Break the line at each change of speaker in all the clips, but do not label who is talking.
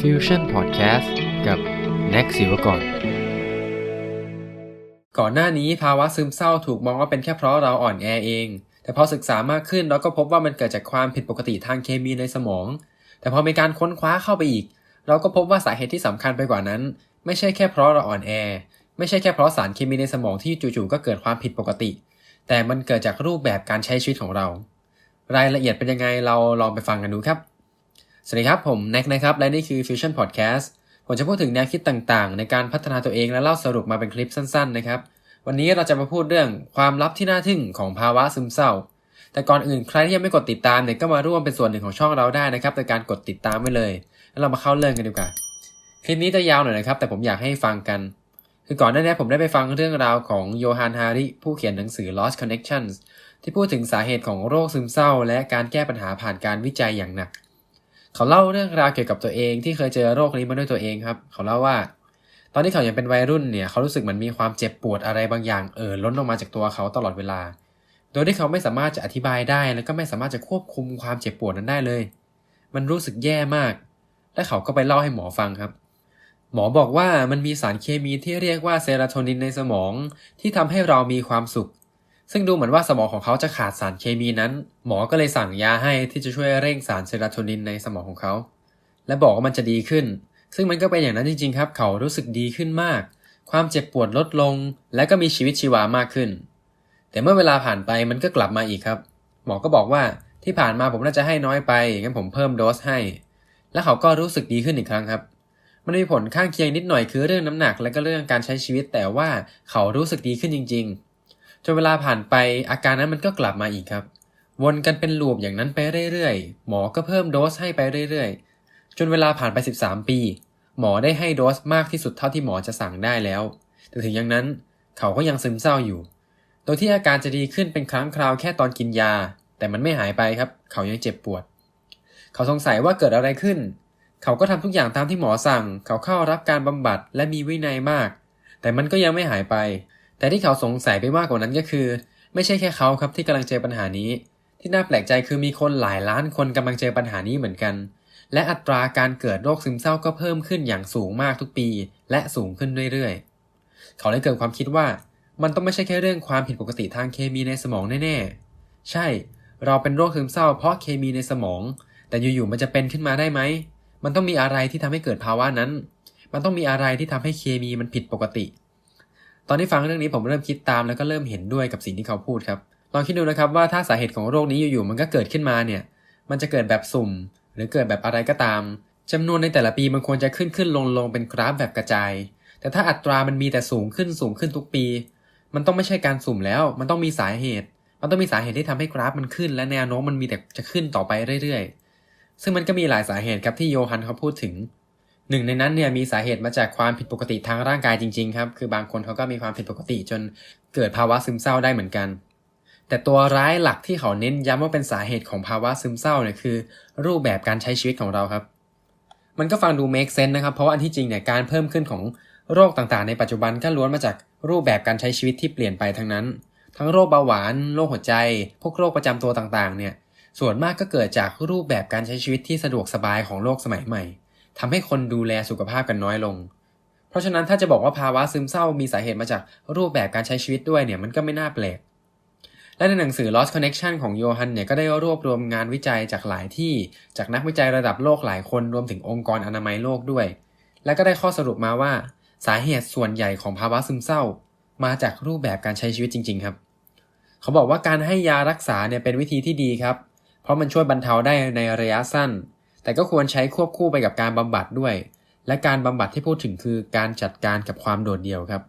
Fusion Podcast กับ Next ศิวกร
ก่อนหน้านี้ภาวะซึมเศร้าถูกมองว่าเป็นแค่เพราะเราอ่อนแอเอง แต่พอศึกษามากขึ้นเราก็พบว่ามันเกิดจากความผิดปกติทางเคมีในสมอง แต่พอมีการค้นคว้าเข้าไปอีก เราก็พบว่าสาเหตุที่สำคัญไปกว่านั้น ไม่ใช่แค่เพราะเราอ่อนแอ ไม่ใช่แค่เพราะสารเคมีในสมองที่จู่ๆก็เกิดความผิดปกติ แต่มันเกิดจากรูปแบบการใช้ชีวิตของเรา รายละเอียดเป็นยังไงเราลองไปฟังกันดูครับ สวัสดีครับ ผมแน็กนะครับ และนี่คือ Fusion Podcast ผมจะพูดถึงแนวคิดต่างๆ ในการพัฒนาตัวเองและเล่าสรุปมาเป็นคลิปสั้นๆนะครับ วันนี้เราจะมาพูดเรื่องความลับที่น่าทึ่งของภาวะซึมเศร้า แต่ก่อนอื่นใครที่ยังไม่กดติดตามเนี่ยก็มาร่วมเป็นส่วนหนึ่งของช่องเราได้นะครับโดยการกดติดตามไว้เลย แล้วเรามาเข้าเรื่องกันดีกว่า คลิปนี้จะยาวหน่อยนะครับ แต่ผมอยากให้ฟังกัน คือก่อนหน้านี้ผมได้ไปฟังเรื่องราวของโยฮันฮาริผู้เขียนหนังสือ Lost Connections ที่พูดถึงสาเหตุของโรคซึมเศร้า และการแก้ปัญหาผ่านการวิจัยอย่างหนัก เขาเล่าเรื่องราวเกี่ยวกับตัวเองที่เคยเจอโรคนี้มาด้วยตัวเองครับ เขาเล่าว่า ตอนที่เขายังเป็นวัยรุ่นเนี่ย เขารู้สึกเหมือนมีความเจ็บปวดอะไรบางอย่างเอ่อล้นออกมาจากตัวเขาตลอดเวลา โดยที่เขาไม่สามารถจะอธิบายได้และก็ไม่สามารถจะควบคุมความเจ็บปวดนั้นได้เลย มันรู้สึกแย่มาก และเขาก็ไปเล่าให้หมอฟังครับ หมอบอกว่ามันมีสารเคมีที่เรียกว่าเซโรโทนินในสมอง ที่ทำให้เรามีความสุข ซึ่งดูเหมือนว่าสมองของเขาจะขาดสารเคมีนั้น หมอก็เลยสั่งยาให้ที่จะช่วยเร่งสารเซโรโทนินในสมองของเขา และบอกว่ามันจะดีขึ้น ซึ่งมันก็เป็นอย่างนั้นจริง ๆ ครับ เขารู้สึกดีขึ้นมาก ความเจ็บปวดลดลง และก็มีชีวิตชีวามากขึ้น แต่เมื่อเวลาผ่านไปมันก็กลับมาอีกครับ หมอก็บอกว่าที่ผ่านมาผมน่าจะให้น้อยไปงั้นผมเพิ่มโดสให้ และเขาก็รู้สึกดีขึ้นอีกครั้งครับมันมีผลข้างเคียงนิดหน่อยคือเรื่องน้ำหนักและก็เรื่องการใช้ชีวิตแต่ว่าเขารู้สึกดีขึ้นจริง ๆ จนเวลาผ่านไปอาการนั้นมันก็กลับมาอีกครับ วนกันเป็นลูปอย่างนั้นไปเรื่อยๆ หมอก็เพิ่มโดสให้ไปเรื่อยๆ จนเวลาผ่านไป 13 ปี หมอได้ให้โดสมากที่สุดเท่าที่หมอจะสั่งได้แล้ว แต่ถึงอย่างนั้นเขาก็ยังซึมเศร้าอยู่ โดยที่อาการจะดีขึ้นเป็นครั้งคราวแค่ตอนกินยา แต่มันไม่หายไปครับ เขายังเจ็บปวด เขาสงสัยว่าเกิดอะไรขึ้น เขาก็ทำทุกอย่างตามที่หมอสั่ง เขาเข้ารับการบำบัดและมีวินัยมาก แต่มันก็ยังไม่หายไป แต่ที่เขาสงสัยไปมากกว่านั้นก็คือ ไม่ใช่แค่เขาครับที่กำลังเจอปัญหานี้ ที่น่าแปลกใจคือมีคนหลายล้านคนกำลังเจอปัญหานี้เหมือนกัน และอัตราการเกิดโรคซึมเศร้าก็เพิ่มขึ้นอย่างสูงมากทุกปี และสูงขึ้นเรื่อยๆ เขาเลยเกิดความคิดว่า มันต้องไม่ใช่แค่เรื่องความผิดปกติทางเคมีในสมองแน่ๆ ใช่ เราเป็นโรคซึมเศร้าเพราะเคมีในสมอง แต่อยู่ๆมันจะเป็นขึ้นมาได้ไหม มันต้องมีอะไรที่ทำให้เกิดภาวะนั้น มันต้องมีอะไรที่ทำให้เคมีมันผิดปกติ ตอนที่ฟังเรื่องนี้ผมเริ่มคิดตามแล้วก็เริ่มเห็นด้วยกับสิ่งที่เขาพูดครับลองคิดดูนะครับว่าถ้าสาเหตุของโรคนี้อยู่ๆมันก็เกิดขึ้นมาเนี่ย มันจะเกิดแบบสุ่ม หรือเกิดแบบอะไรก็ตามจำนวนในแต่ละปีมันควรจะขึ้นขึ้นลงลงเป็นกราฟแบบกระจาย แต่ถ้าอัตรามันมีแต่สูงขึ้นสูงขึ้นทุกปี มันต้องไม่ใช่การสุ่มแล้ว มันต้องมีสาเหตุ มันต้องมีสาเหตุที่ทำให้กราฟมันขึ้น และแนวโน้มมันมีแต่จะขึ้นต่อไปเรื่อยๆ ซึ่งมันก็มีหลายสาเหตุครับที่โยฮันเขาพูดถึง หนึ่งในนั้นเนี่ยมีสาเหตุมาจากความผิดปกติทางร่างกายจริงๆครับ คือบางคนเขาก็มีความผิดปกติจนเกิดภาวะซึมเศร้าได้เหมือนกัน แต่ตัวร้ายหลักที่เขาเน้นย้ำว่าเป็นสาเหตุของภาวะซึมเศร้าเนี่ยคือ รูปแบบการใช้ชีวิตของเราครับ มันก็ฟังดู make sense นะครับ เพราะว่าอันที่จริงเนี่ยการเพิ่มขึ้นของโรคต่างๆ ในปัจจุบันก็ล้วนมาจากรูปแบบการใช้ชีวิตที่เปลี่ยนไปทั้งนั้น ทั้งโรคเบาหวาน โรคหัวใจ พวกโรคประจำตัวต่างๆ เนี่ย ส่วนมากก็เกิดจากรูปแบบการใช้ชีวิตที่สะดวกสบายของโลกสมัยใหม่ ทำให้คนดูแลสุขภาพกันน้อยลง เพราะฉะนั้นถ้าจะบอกว่าภาวะซึมเศร้ามีสาเหตุมาจากรูปแบบการใช้ชีวิตด้วยเนี่ยมันก็ไม่น่าแปลก และในหนังสือ Lost Connection ของโยฮันเนี่ยก็ได้รวบรวมงานวิจัยจากหลายที่จากนักวิจัยระดับโลกหลายคนรวมถึงองค์กรอนามัยโลกด้วย และก็ได้ข้อสรุปมาว่า สาเหตุส่วนใหญ่ของภาวะซึมเศร้า มาจากรูปแบบการใช้ชีวิตจริง ๆ ครับ เขาบอกว่าการให้ยารักษาเนี่ยเป็นวิธีที่ดีครับ เพราะมันช่วยบรรเทาได้ในระยะสั้น แต่ก็ควรใช้ควบคู่ไปกับการบำบัดด้วย และการบำบัดที่พูดถึงคือการจัดการกับความโดดเดี่ยวครับ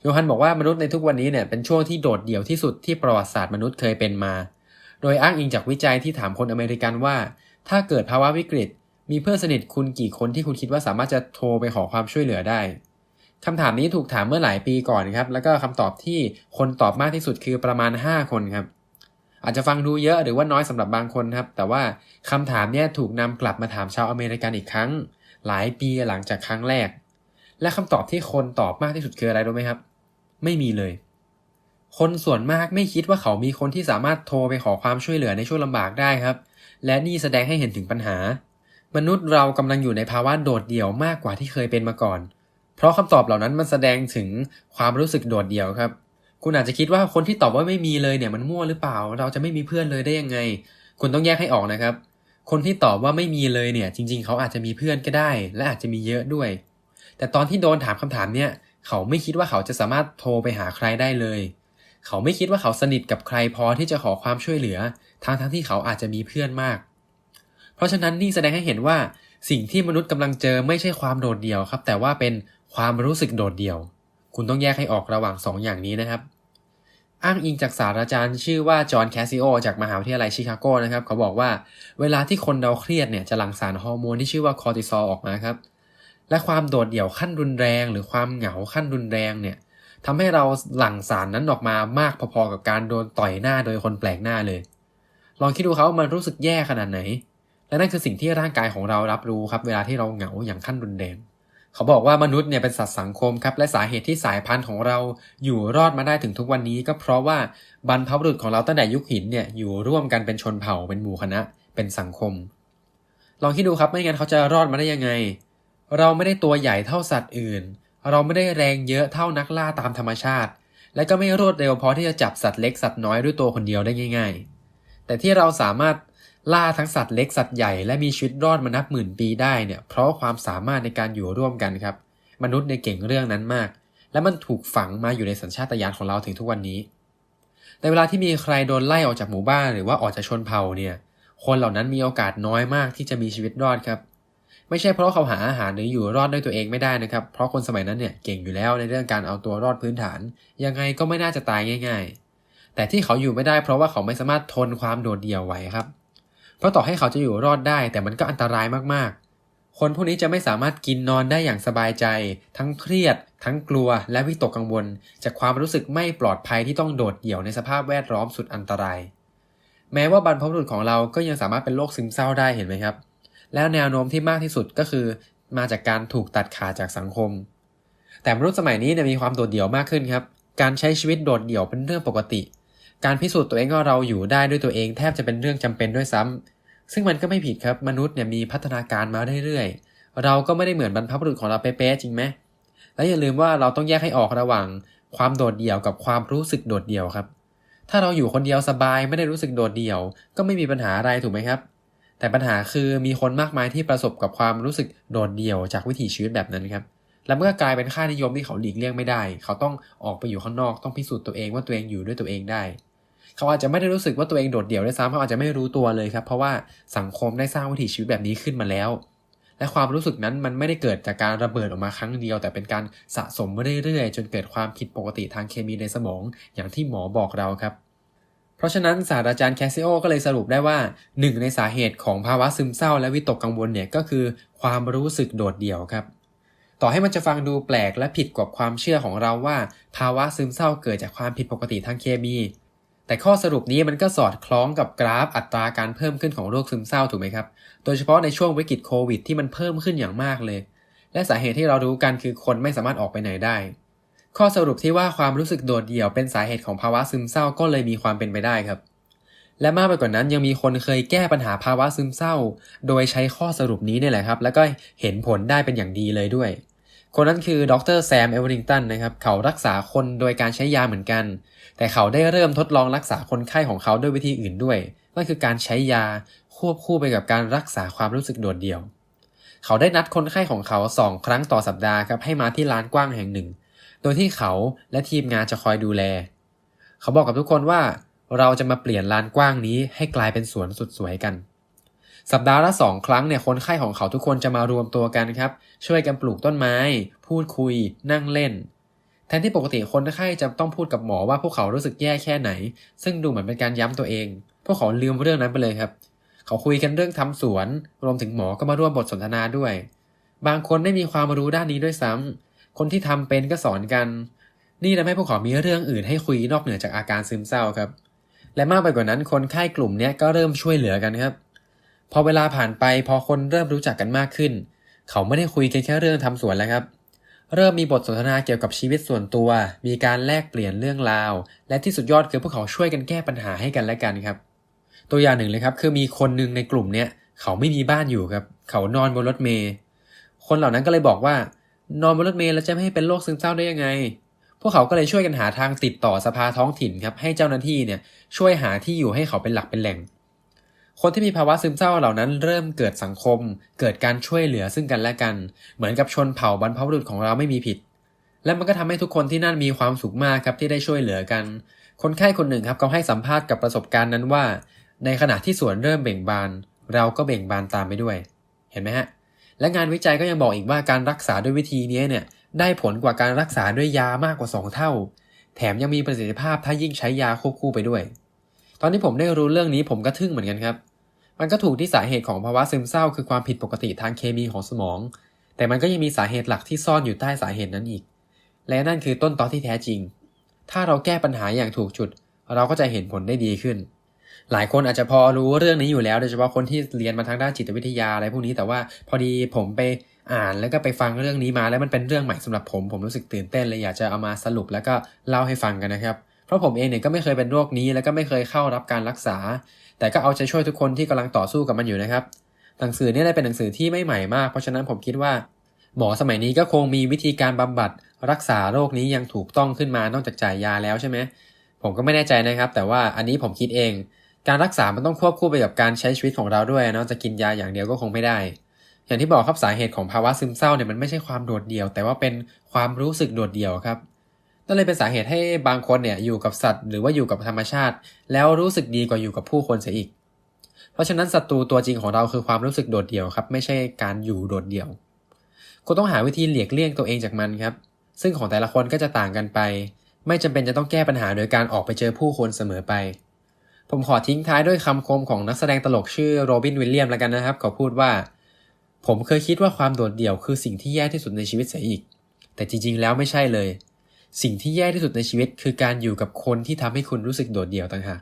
โยฮันบอกว่ามนุษย์ในทุกวันนี้เนี่ยเป็นช่วงที่โดดเดี่ยวที่สุดที่ประวัติศาสตร์มนุษย์เคยเป็นมา โดยอ้างอิงจากวิจัยที่ถามคนอเมริกันว่า ถ้าเกิดภาวะวิกฤต มีเพื่อนสนิทคุณกี่คนที่คุณคิดว่าสามารถจะโทรไปขอความช่วยเหลือได้คำถามนี้ถูกถามเมื่อหลายปีก่อนครับ แล้วก็คำตอบที่คนตอบมากที่สุดคือประมาณ 5 คนครับ อาจจะฟังดูเยอะหรือว่าน้อยสำหรับบางคนครับ แต่ว่าคำถามเนี้ยถูกนำกลับมาถามชาวอเมริกันอีกครั้ง หลายปีหลังจากครั้งแรก และคำตอบที่คนตอบมากที่สุดคืออะไรรู้ไหมครับ ไม่มีเลย คนส่วนมากไม่คิดว่าเขามีคนที่สามารถโทรไปขอความช่วยเหลือในช่วงลำบากได้ครับ และนี่แสดงให้เห็นถึงปัญหา มนุษย์เรากำลังอยู่ในภาวะโดดเดี่ยวมากกว่าที่เคยเป็นมาก่อน เพราะคำตอบเหล่านั้นมันแสดงถึงความรู้สึกโดดเดี่ยวครับ คุณอาจจะคิดว่าคนที่ตอบว่าไม่มีเลยเนี่ยมันมั่วหรือเปล่า เราจะไม่มีเพื่อนเลยได้ยังไง คุณต้องแยกให้ออกนะครับ คนที่ตอบว่าไม่มีเลยเนี่ย จริง ๆ เขาอาจจะมีเพื่อนก็ได้ และอาจจะมีเยอะด้วย แต่ตอนที่โดนถามคำถามเนี่ยเขาไม่คิดว่าเขาจะสามารถโทรไปหาใครได้เลย เขาไม่คิดว่าเขาสนิทกับใครพอที่จะขอความช่วยเหลือทั้งทั้งที่เขาอาจจะมีเพื่อนมาก เพราะฉะนั้นนี่แสดงให้เห็นว่าสิ่งที่มนุษย์กำลังเจอไม่ใช่ความโดดเดี่ยวครับ แต่ว่าเป็นความรู้สึกโดดเดี่ยว คุณต้องแยกให้ออกระหว่าง 2 อย่างนี้นะครับ อ้างอิงจากศาสตราจารย์ชื่อว่าจอห์นแคสซิโอจากมหาวิทยาลัยชิคาโกนะครับ เขาบอกว่าเวลาที่คนเราเครียดเนี่ยจะหลั่งสารฮอร์โมนที่ชื่อว่าคอร์ติซอลออกมาครับ และความโดดเดี่ยวขั้นรุนแรง หรือความเหงาขั้นรุนแรงเนี่ยทำให้เราหลั่งสารนั้นออกมามากพอๆกับการโดนต่อยหน้าโดยคนแปลกหน้าเลย ลองคิดดูเขามันรู้สึกแย่ขนาดไหน และนั่นคือสิ่งที่ร่างกายของเรารับรู้ครับ เวลาที่เราเหงาอย่างขั้นรุนแรง เขาบอกว่ามนุษย์เนี่ยเป็นสัตว์สังคมครับ และสาเหตุที่สายพันธุ์ของเราอยู่รอดมาได้ถึงทุกวันนี้ ก็เพราะว่าบรรพบุรุษของเราตั้งแต่ยุคหินเนี่ยอยู่ร่วมกันเป็นชนเผ่าเป็นหมู่คณะ เป็นสังคม ลองคิดดูครับไม่งั้นเขาจะรอดมาได้ยังไง เราไม่ได้ตัวใหญ่เท่าสัตว์อื่น เราไม่ได้แรงเยอะเท่านักล่าตามธรรมชาติ และก็ไม่รวดเร็วพอที่จะจับสัตว์เล็กสัตว์น้อยด้วยตัวคนเดียวได้ง่าย ๆ แต่ที่เราสามารถ ล่าทั้งสัตว์เล็กสัตว์ใหญ่และมีชีวิตรอดมานับหมื่นปีได้เนี่ยเพราะความสามารถในการอยู่ร่วมกันครับ มนุษย์ในเก่งเรื่องนั้นมาก และมันถูกฝังมาอยู่ในสัญชาตญาณของเราถึงทุกวันนี้ ในเวลาที่มีใครโดนไล่ออกจากหมู่บ้านหรือว่าออกจากชนเผ่าเนี่ย คนเหล่านั้นมีโอกาสน้อยมากที่จะมีชีวิตรอดครับ ไม่ใช่เพราะเขาหาอาหารหรืออยู่รอดด้วยตัวเองไม่ได้นะครับ เพราะคนสมัยนั้นเนี่ยเก่งอยู่แล้วในเรื่องการเอาตัวรอดพื้นฐาน ยังไงก็ไม่น่าจะตายง่าย ๆ แต่ที่เขาอยู่ไม่ได้เพราะว่าเขาไม่สามารถทนความโดดเดี่ยวไหวครับ เพราะต่อให้เขาจะอยู่รอดได้ แต่มันก็อันตรายมากๆ คนพวกนี้จะไม่สามารถกินนอนได้อย่างสบายใจ ทั้งเครียด ทั้งกลัวและวิตกกังวล จากความรู้สึกไม่ปลอดภัยที่ต้องโดดเดี่ยวในสภาพแวดล้อมสุดอันตราย แม้ว่าบรรพบุรุษของเราก็ยังสามารถเป็นโรคซึมเศร้าได้เห็นไหมครับ แล้วแนวโน้มที่มากที่สุดก็คือ มาจากการถูกตัดขาดจากสังคม แต่มนุษย์สมัยนี้เนี่ยมีความโดดเดี่ยวมากขึ้นครับการใช้ชีวิตโดดเดี่ยวเป็นเรื่องปกติ การพิสูจน์ตัวเองว่าเราอยู่ได้ด้วยตัวเองแทบจะเป็นเรื่องจำเป็นด้วยซ้ำซึ่งมันก็ไม่ผิดครับมนุษย์เนี่ยมีพัฒนาการมาเรื่อยๆ เราก็ไม่ได้เหมือนบรรพบุรุษของเราเป๊ะๆจริงไหมและอย่าลืมว่าเราต้องแยกให้ออกระหว่างความโดดเดี่ยวกับความรู้สึกโดดเดี่ยวครับ ถ้าเราอยู่คนเดียวสบายไม่ได้รู้สึกโดดเดี่ยว ก็ไม่มีปัญหาอะไรถูกไหมครับ แต่ปัญหาคือมีคนมากมายที่ประสบกับความรู้สึกโดดเดี่ยวจากวิถีชีวิตแบบนั้นครับและเมื่อกลายเป็นค่านิยมที่เขาหลีกเลี่ยงไม่ได้ เขาต้องออกไปอยู่ข้างนอก ต้องพิสูจน์ตัวเองว่าตัวเองอยู่ด้วยตัวเองได้ เขาอาจจะไม่ได้รู้สึกว่าตัวเองโดดเดี่ยวด้วยซ้ำเขาอาจจะไม่รู้ตัวเลยครับ เพราะว่าสังคมได้สร้างวิถีชีวิตแบบนี้ขึ้นมาแล้ว และความรู้สึกนั้นมันไม่ได้เกิดจากการระเบิดออกมาครั้งเดียว แต่เป็นการสะสมมาเรื่อยๆ จนเกิดความผิดปกติทางเคมีในสมองอย่างที่หมอบอกเราครับเพราะฉะนั้นศาสตราจารย์แคสซิโอก็เลยสรุปได้ว่าหนึ่งในสาเหตุของภาวะซึมเศร้าและวิตกกังวลเนี่ยก็คือความรู้สึกโดดเดี่ยวครับ ต่อให้มันจะฟังดูแปลกและผิดกว่าความเชื่อของเราว่า ภาวะซึมเศร้าเกิดจากความผิดปกติทางเคมี แต่ข้อสรุปนี้มันก็สอดคล้องกับกราฟอัตราการเพิ่มขึ้นของโรคซึมเศร้าถูกไหมครับ โดยเฉพาะในช่วงวิกฤตโควิดที่มันเพิ่มขึ้นอย่างมากเลย และสาเหตุที่เรารู้กันคือคนไม่สามารถออกไปไหนได้ ข้อสรุปที่ว่าความรู้สึกโดดเดี่ยวเป็นสาเหตุของภาวะซึมเศร้าก็เลยมีความเป็นไปได้ครับ และมากไปกว่านั้นยังมีคนเคยแก้ปัญหาภาวะซึมเศร้า โดยใช้ข้อสรุปนี้นี่แหละครับ แล้วก็เห็นผลได้เป็นอย่างดีเลยด้วย คนนั้นคือดรแซมเอเวอริงตันนะครับ เขารักษาคนโดยการใช้ยาเหมือนกัน แต่เขาได้เริ่มทดลองรักษาคนไข้ของเขาด้วยวิธีอื่นด้วย นั่นคือการใช้ยาควบคู่ไปกับการรักษาความรู้สึกโดดเดี่ยว เขาได้นัดคนไข้ของเขาสองครั้งต่อสัปดาห์ครับให้มาที่ลานกว้างแห่งหนึ่ง โดยที่เขาและทีมงานจะคอยดูแล เขาบอกกับทุกคนว่าเราจะมาเปลี่ยนลานกว้างนี้ให้กลายเป็นสวนสุดสวยกัน สัปดาห์ละสองครั้งเนี่ยคนไข้ของเขาทุกคนจะมารวมตัวกันครับ ช่วยกันปลูกต้นไม้ พูดคุย นั่งเล่น แทนที่ปกติคนไข้จะต้องพูดกับหมอว่าพวกเขารู้สึกแย่แค่ไหน ซึ่งดูเหมือนเป็นการย้ำตัวเอง พวกเขาลืมเรื่องนั้นไปเลยครับ เขาคุยกันเรื่องทำสวน รวมถึงหมอก็มาร่วมบทสนทนาด้วย บางคนไม่มีความรู้ด้านนี้ด้วยซ้ำคนที่ทำเป็นก็สอนกัน นี่ทำให้พวกเขามีเรื่องอื่นให้คุยนอกเหนือจากอาการซึมเศร้าครับ และมากไปกว่านั้นคนไข้กลุ่มนี้ก็เริ่มช่วยเหลือกันครับ พอเวลาผ่านไปพอคนเริ่มรู้จักกันมากขึ้น เขาไม่ได้คุยกันแค่เรื่องทำสวนแล้วครับ เริ่มมีบทสนทนาเกี่ยวกับชีวิตส่วนตัว มีการแลกเปลี่ยนเรื่องราว และที่สุดยอดคือพวกเขาช่วยกันแก้ปัญหาให้กันและกันครับ ตัวอย่างหนึ่งเลยครับ คือมีคนหนึ่งในกลุ่มเนี้ยเขาไม่มีบ้านอยู่ครับ เขานอนบนรถเมล์คนเหล่านั้นก็เลยบอกว่านอนบนรถเมล์แล้วจะไม่ให้เป็นโรคซึมเศร้าได้ยังไง พวกเขาก็เลยช่วยกันหาทางติดต่อสภาท้องถิ่นครับให้เจ้าหน้าที่เนี่ยช่วยหาที่อยู่ให้เขาเป็นหลักเป็นแหล่ง คนที่มีภาวะซึมเศร้าเหล่านั้นเริ่มเกิดสังคม เกิดการช่วยเหลือซึ่งกันและกัน เหมือนกับชนเผ่าบรรพบุรุษของเราไม่มีผิด และมันก็ทำให้ทุกคนที่นั่นมีความสุขมากครับที่ได้ช่วยเหลือกัน คนไข้คนหนึ่งครับเขาให้สัมภาษณ์กับประสบการณ์นั้นว่า ในขณะที่สวนเริ่มเบ่งบาน เราก็เบ่งบานตามไปด้วย เห็นไหมฮะและงานวิจัยก็ยังบอกอีกว่าการรักษาด้วยวิธีนี้เนี่ยได้ผลกว่าการรักษาด้วยยามากกว่า 2 เท่า แถมยังมีประสิทธิภาพถ้ายิ่งใช้ยาควบคู่ไปด้วย ตอนที่ผมได้รู้เรื่องนี้ผมก็ทึ่งเหมือนกันครับ มันก็ถูกที่สาเหตุของภาวะซึมเศร้าคือความผิดปกติทางเคมีของสมอง แต่มันก็ยังมีสาเหตุหลักที่ซ่อนอยู่ใต้สาเหตุนั้นอีก และนั่นคือต้นตอที่แท้จริง ถ้าเราแก้ปัญหาอย่างถูกจุด เราก็จะเห็นผลได้ดีขึ้น หลายคนอาจจะพอรู้เรื่องนี้อยู่แล้วโดยเฉพาะคนที่เรียนมาทางด้านจิตวิทยาอะไรพวกนี้ แต่ว่าพอดีผมไปอ่านแล้วก็ไปฟังเรื่องนี้มาแล้วมันเป็นเรื่องใหม่สำหรับผม ผมรู้สึกตื่นเต้นเลยอยากจะเอามาสรุปแล้วก็เล่าให้ฟังกันนะครับ เพราะผมเองเนี่ยก็ไม่เคยเป็นโรคนี้ แล้วก็ไม่เคยเข้ารับการรักษา แต่ก็เอาใจช่วยทุกคนที่กำลังต่อสู้กับมันอยู่นะครับ หนังสือนี่ได้เป็นหนังสือที่ไม่ใหม่มาก เพราะฉะนั้นผมคิดว่า หมอสมัยนี้ก็คงมีวิธีการบำบัดรักษาโรคนี้ยังถูกต้องขึ้นมานอกจากจ่ายยาแล้วใช่ไหมผมก็ไม่แน่ใจนะครับ แต่ว่าอันนี้ผมคิดเอง การรักษามันต้องควบคู่ไปกับการใช้ชีวิตของเราด้วยเนาะจะกินยาอย่างเดียวก็คงไม่ได้ อย่างที่บอกครับสาเหตุของภาวะซึมเศร้าเนี่ยมันไม่ใช่ความโดดเดี่ยว แต่ว่าเป็นความรู้สึกโดดเดี่ยวครับ นั่นเลยเป็นสาเหตุให้บางคนเนี่ยอยู่กับสัตว์หรือว่าอยู่กับธรรมชาติ แล้วรู้สึกดีกว่าอยู่กับผู้คนเสียอีก เพราะฉะนั้นศัตรูตัวจริงของเราคือความรู้สึกโดดเดี่ยวครับ ไม่ใช่การอยู่โดดเดี่ยวคุณต้องหาวิธีเลียกเลี่ยงตัวเองจากมันครับ ซึ่งของแต่ละคนก็จะต่างกันไป ไม่จำเป็นจะต้องแก้ปัญหาโดยการออกไปเจอผู้คนเสมอไป ผมขอทิ้งท้ายด้วยคำคมของนักแสดงตลกชื่อโรบินวิลเลียมแล้วกันนะครับเขาพูดว่า ผมเคยคิดว่าความโดดเดี่ยวคือสิ่งที่แย่ที่สุดในชีวิตเสียอีก แต่จริงๆ แล้วไม่ใช่เลย สิ่งที่แย่ที่สุดในชีวิต คือการอยู่กับคนที่ทำให้คุณรู้สึกโดดเดี่ยวต่างหาก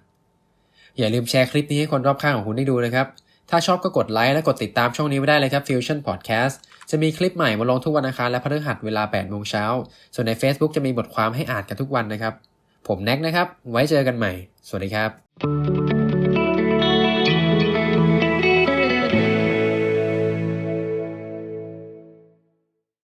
อย่าลืมแชร์คลิปนี้ให้คนรอบข้างของคุณได้ดูนะครับ ถ้าชอบก็กดไลค์และกดติดตามช่องนี้ไว้ได้เลยครับ Fusion Podcast จะมีคลิปใหม่มาลงทุกวันอังคารและพฤหัสเวลา8โมงเช้า ส่วนใน Facebook จะมีบทความให้อ่านกันทุกวันนะครับ ผมแน็กนะครับ ไว้เจอกันใหม่ สวัสดีครับ